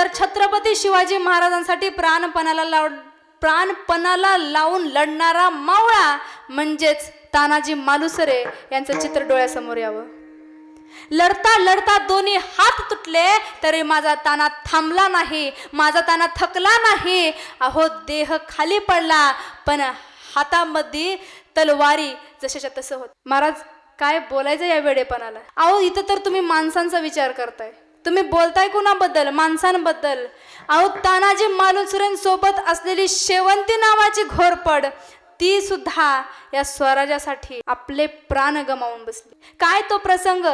तर छत्रपती शिवाजी महाराजांसाठी प्राणपणाला लाव प्राणपणाला लावून लढणारा मावळा म्हणजेच तानाजी मालुसरे यांचं चित्र डोळ्यासमोर यावं. लढता लढता दोन्ही हात तुटले तरी माझा ताना थांबला नाही माझा ताना थकला नाही. अहो देह खाली पडला पण हातामध्ये तलवारी जशाच्या तसं होत. महाराज काय बोलायचं या वेडेपणाला? अहो इथं तर तुम्ही माणसांचा विचार करताय. तुम्ही बोलताय कुणाबद्दल? माणसांबद्दल. अहो तानाजी मालुसरेंसोबत असलेली शेवंती नावाची घोरपड. ती सुद्धा या स्वराज्यासाठी आपले प्राण गमावून बसली. काय तो प्रसंग?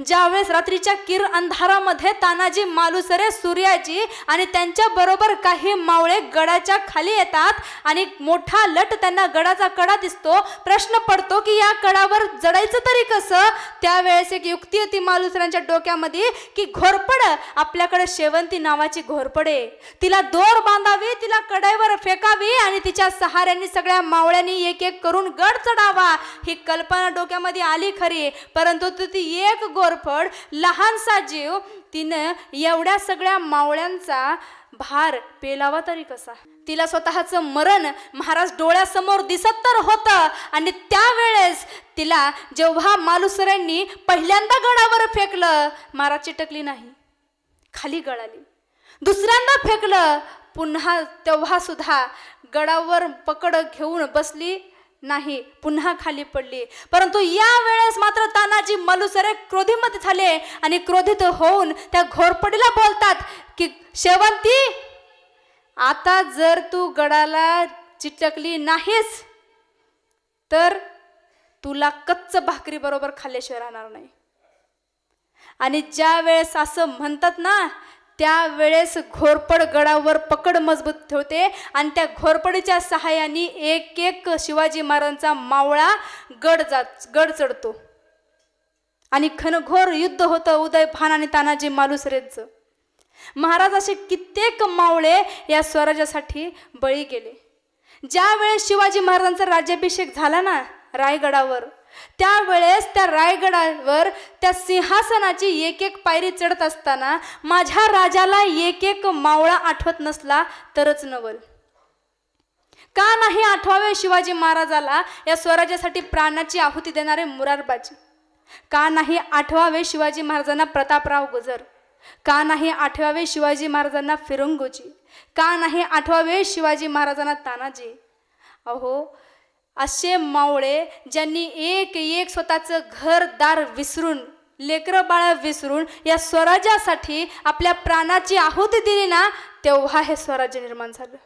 ज्यावेळेस रात्रीच्या किर अंधारामध्ये तानाजी मालुसरे सूर्याजी आणि त्यांच्या बरोबर काही मावळे गडाच्या खाली येतात आणि मोठा लट त्यांना गडाचा कडा दिसतो प्रश्न पडतो की या कडावर जडायचं तरी कसं? त्यावेळेस एक युक्ती होती मालुसऱ्यांच्या डोक्यामध्ये की घोरपड आपल्याकडे शेवंती नावाची घोरपडे तिला दोर बांधावी तिला कडाईवर फेकावी आणि तिच्या सहाऱ्यांनी सगळ्या डोळ्यांनी एक एक करून गड चढावा ही कल्पना डोक्यामध्ये आली खरी. परंतु ती- ती एक गोरफड लहानसा जीव तिनं एवढ्या सगळ्या मावळ्यांचा भार पेलावा तरी कसा? तिला स्वतःचं मरण महाराज डोळ्यासमोर दिसत तर होतं. आणि त्यावेळेस तिला जेव्हा मालुसऱ्यांनी पहिल्यांदा गडावर फेकलं महाराज चिटकली नाही. खाली गळाली. दुसऱ्यांदा फेकलं पुन्हा तेव्हा सुद्धा गडावर पकड घेऊन बसली नाही पुन्हा खाली पडली. परंतु या वेळेस मात्र तानाजी मलुसरे क्रोधीमध्ये झाले आणि क्रोधित होऊन त्या घोरपडीला बोलतात की शेवंती आता जर तू गडाला चिटकली नाहीस तर तुला कच्च भाकरी बरोबर खाल्ल्याशिवाय राहणार नाही. आणि ज्या वेळेस असं म्हणतात ना त्यावेळेस घोरपड गडावर पकड मजबूत ठेवते आणि त्या घोरपडीच्या सहाय्याने एक एक शिवाजी महाराजांचा मावळा गड जात गड चढतो. आणि खनघोर युद्ध होतं उदय भान आणि तानाजी मालुसरेंचं. महाराज असे कित्येक मावळे या स्वराज्यासाठी बळी गेले. ज्यावेळेस शिवाजी महाराजांचा राज्याभिषेक झाला ना रायगडावर त्यावेळेस त्या रायगडावर त्या सिंहासनाची एक एक पायरी चढत असताना माझ्या राजाला एक एक मावळा आठवत नसला तरच नवल. का नाही आठवावे शिवाजी महाराजाला या स्वराज्यासाठी प्राणाची आहुती देणारे मुरारबाजी? का नाही आठवावे शिवाजी महाराजांना प्रतापराव गुजर? का नाही आठवावे शिवाजी महाराजांना फिरंगोजी? का नाही आठवावे शिवाजी महाराजांना तानाजी? अहो असे मावळे ज्यांनी एक एक स्वतःचं घरदार विसरून लेकरं बाळा विसरून या स्वराज्यासाठी आपल्या प्राणाची आहुती दिली ना तेव्हा हे स्वराज्य निर्माण झालं.